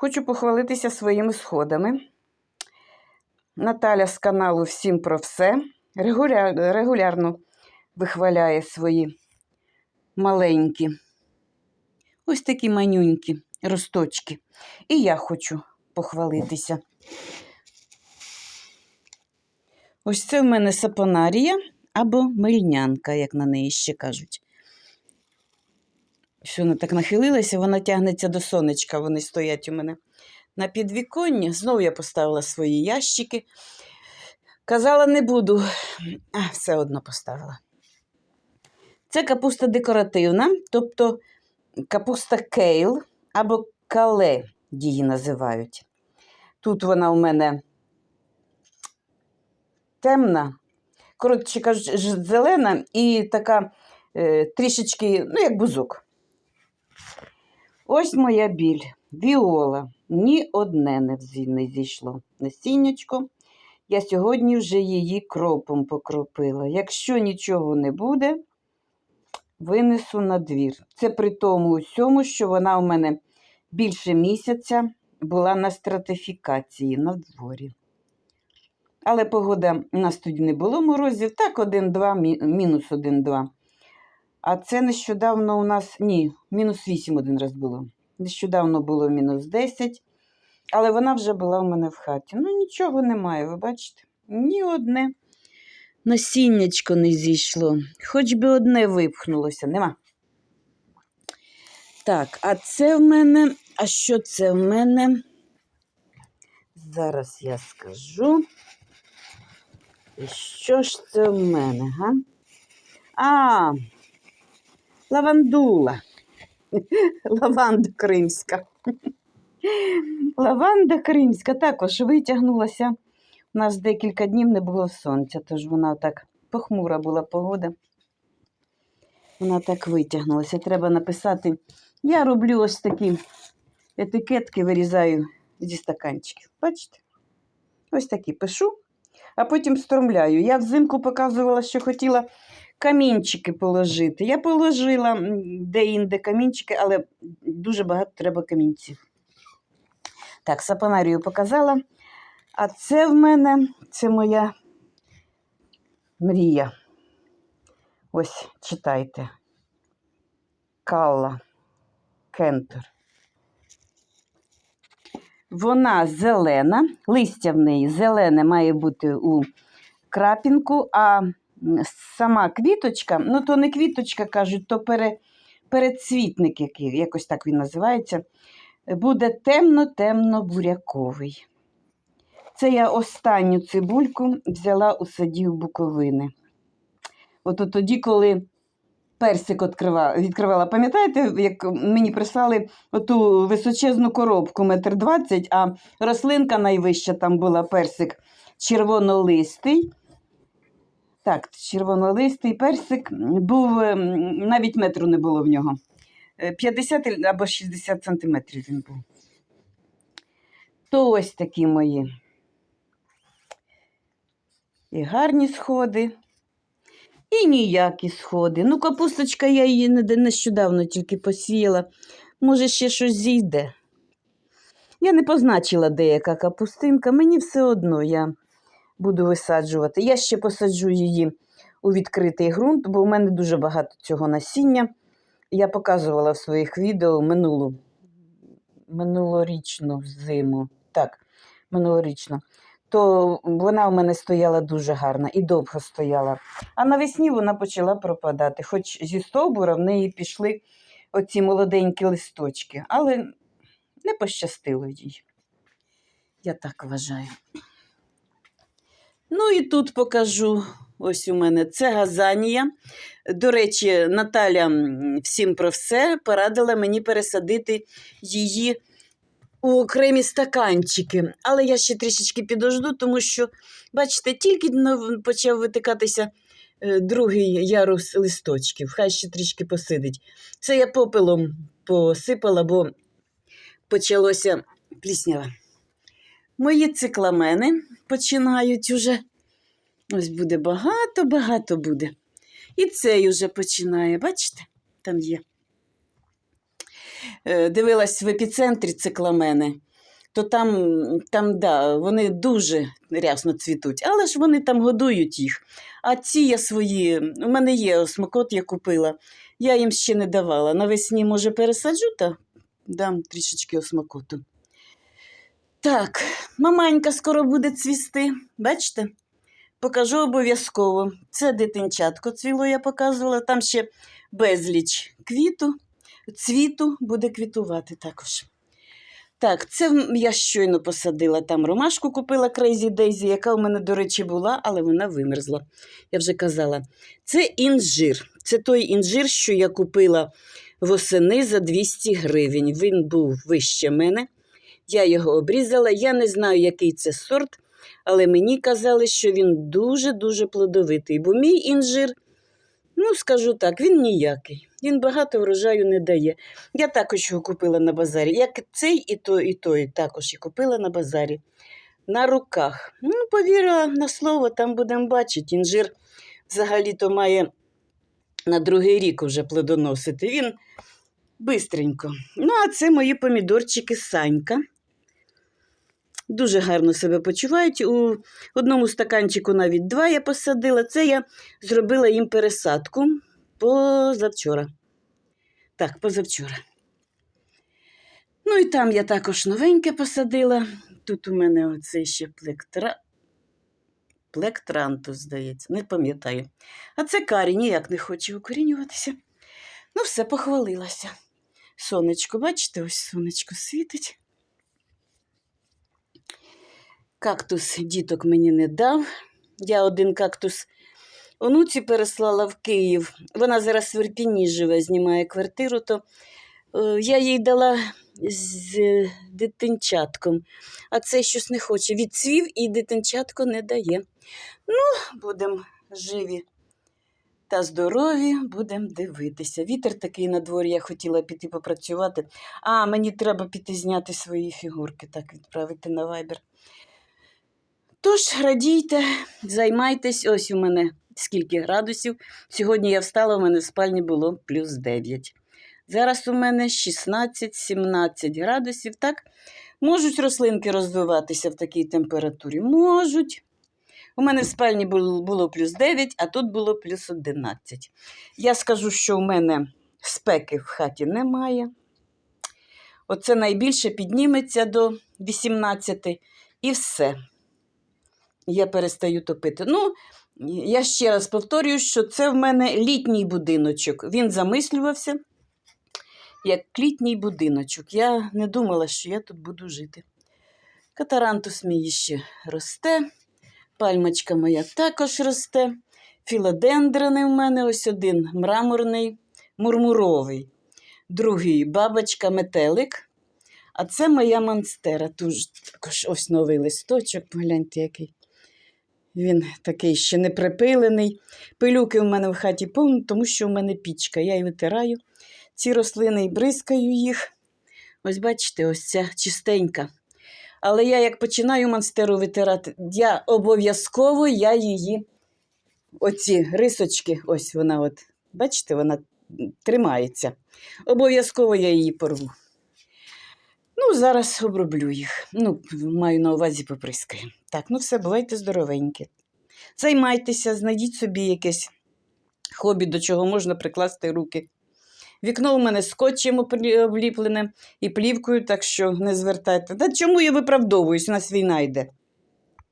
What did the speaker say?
Хочу похвалитися своїми сходами. Наталя з каналу Всім про все регулярно вихваляє свої маленькі, ось такі манюнькі росточки. І я хочу похвалитися. Ось це в мене сапонарія або мельнянка, як на неї ще кажуть. Що вона так нахилилася, вона тягнеться до сонечка, вони стоять у мене на підвіконні. Знову я поставила свої ящики. Казала, не буду, а все одно поставила. Це капуста декоративна, тобто капуста кейл або кале її називають. Тут вона у мене темна, коротше кажучи, зелена і така е, трішечки, ну, як бузок. Ось моя біль. Віола. Ні одне не зійшло. Насіннячко. Я сьогодні вже її кропом покропила. Якщо нічого не буде, винесу на двір. Це при тому усьому, що вона у мене більше місяця була на стратифікації на дворі. Але погода у нас тоді не було морозів, так, 1-2, мінус 1-2. А це нещодавно у нас, ні, мінус 8 один раз було. Нещодавно було мінус 10, але вона вже була у мене в хаті. Ну, нічого немає, ви бачите? Ні одне насіннячко не зійшло. Хоч би одне випхнулося, нема. Так, а це в мене. А що це в мене? Зараз я скажу. І що ж це в мене, га? А, лавандула. Лаванда кримська. Лаванда кримська також витягнулася. У нас декілька днів не було сонця, тож вона так похмура була погода. Вона так витягнулася. Треба написати. Я роблю ось такі етикетки, вирізаю зі стаканчиків. Бачите? Ось такі пишу, а потім стромляю. Я взимку показувала, що хотіла камінчики положити. Я положила де-інде камінчики, але дуже багато треба камінців. Так, сапонарію показала. А це в мене це моя мрія. Ось читайте. Калла Кентор. Вона зелена, листя в неї зелене має бути у крапінку, а сама квіточка, ну то не квіточка, кажуть, то пере, передцвітник, який, якось так він називається, буде темно-темно-буряковий. Це я останню цибульку взяла у садів Буковини. От тоді, коли персик відкривала, пам'ятаєте, як мені прислали оту височезну коробку метр двадцять, а рослинка найвища там була персик червонолистий. Так, червонолистий персик був, ем, навіть метру не було в нього. Е, 50 або 60 сантиметрів він був. То ось такі мої. І гарні сходи, і ніякі сходи. Ну, капусточка, я її нещодавно тільки посіяла. Може, ще щось зійде. Я не позначила деяка капустинка, мені все одно я буду висаджувати. Я ще посаджу її у відкритий ґрунт, бо в мене дуже багато цього насіння. Я показувала в своїх відео минулу, минулорічну зиму. Так, минулорічну. То вона у мене стояла дуже гарна і довго стояла. А навесні вона почала пропадати. Хоч зі стовбура в неї пішли оці молоденькі листочки, але не пощастило їй. Я так вважаю. Ну і тут покажу. Ось у мене це газанія. До речі, Наталя всім про все порадила мені пересадити її у окремі стаканчики. Але я ще трішечки підожду, тому що, бачите, тільки почав витикатися е, другий ярус листочків. Хай ще трішки посидить. Це я попелом посипала, бо почалося пліснява. Мої цикламени починають уже. Ось буде багато-багато буде. І цей уже починає, бачите, там є. Е, Дивилась в епіцентрі цикламени. то там, там да, вони дуже рясно цвітуть, але ж вони там годують їх. А ці я свої, у мене є осмокот, я купила. Я їм ще не давала. Навесні, може, пересаджу та дам трішечки осмокоту. Так, маманька скоро буде цвісти. Бачите? Покажу обов'язково. Це дитинчатко цвіло, я показувала. Там ще безліч квіту, цвіту буде квітувати також. Так, це я щойно посадила там ромашку, купила Crazy Daisy, яка у мене, до речі, була, але вона вимерзла. Я вже казала. Це інжир. Це той інжир, що я купила восени за 200 гривень. Він був вище мене. Я його обрізала. Я не знаю, який це сорт, але мені казали, що він дуже-дуже плодовитий. Бо мій інжир, ну скажу так, він ніякий. Він багато врожаю не дає. Я також його купила на базарі. Як цей і той, і той також і купила на базарі. На руках. Ну, повірила на слово, там будемо бачити. Інжир взагалі-то має на другий рік вже плодоносити. Він бистренько. Ну, а це мої помідорчики Санька. Дуже гарно себе почувають. У одному стаканчику навіть два я посадила. Це я зробила їм пересадку позавчора. Так, позавчора. Ну і там я також новеньке посадила. Тут у мене оцей ще плектра... плектрантус, здається, не пам'ятаю. А це карі ніяк не хоче укорінюватися. Ну, все, похвалилася. Сонечко, бачите, ось сонечко світить. Кактус діток мені не дав. Я один кактус онуці переслала в Київ. Вона зараз в Ірпіні живе, знімає квартиру, то е, я їй дала з дитинчатком, а це щось не хоче. Відцвів і дитинчатко не дає. Ну, будемо живі та здорові, будемо дивитися. Вітер такий на дворі, я хотіла піти попрацювати. А, мені треба піти зняти свої фігурки, так відправити на вайбер. Тож, радійте, займайтесь. Ось у мене скільки градусів. Сьогодні я встала, у мене в спальні було плюс 9. Зараз у мене 16-17 градусів. Так, можуть рослинки розвиватися в такій температурі? Можуть. У мене в спальні було, плюс 9, а тут було плюс 11. Я скажу, що у мене спеки в хаті немає. Оце найбільше підніметься до 18 і все. Я перестаю топити. Ну, я ще раз повторюю, що це в мене літній будиночок. Він замислювався як літній будиночок. Я не думала, що я тут буду жити. Катарантус мій ще росте, пальмочка моя також росте. Філодендрони в мене ось один мраморний, мурмуровий, другий бабочка метелик. А це моя монстера. Тут також ось новий листочок, погляньте, який. Він такий ще не припилений. Пилюки в мене в хаті повно, тому що в мене пічка. Я і витираю ці рослини і бризкаю їх. Ось бачите, ось ця чистенька. Але я як починаю монстеру витирати, я обов'язково я її, оці рисочки, ось вона, от, бачите, вона тримається. Обов'язково я її порву. Ну, зараз оброблю їх. Ну, маю на увазі поприскаю. Так, ну все, бувайте здоровенькі. Займайтеся, знайдіть собі якесь хобі, до чого можна прикласти руки. Вікно у мене скотчем обліплене і плівкою, так що не звертайте. Та чому я виправдовуюсь? У нас війна йде.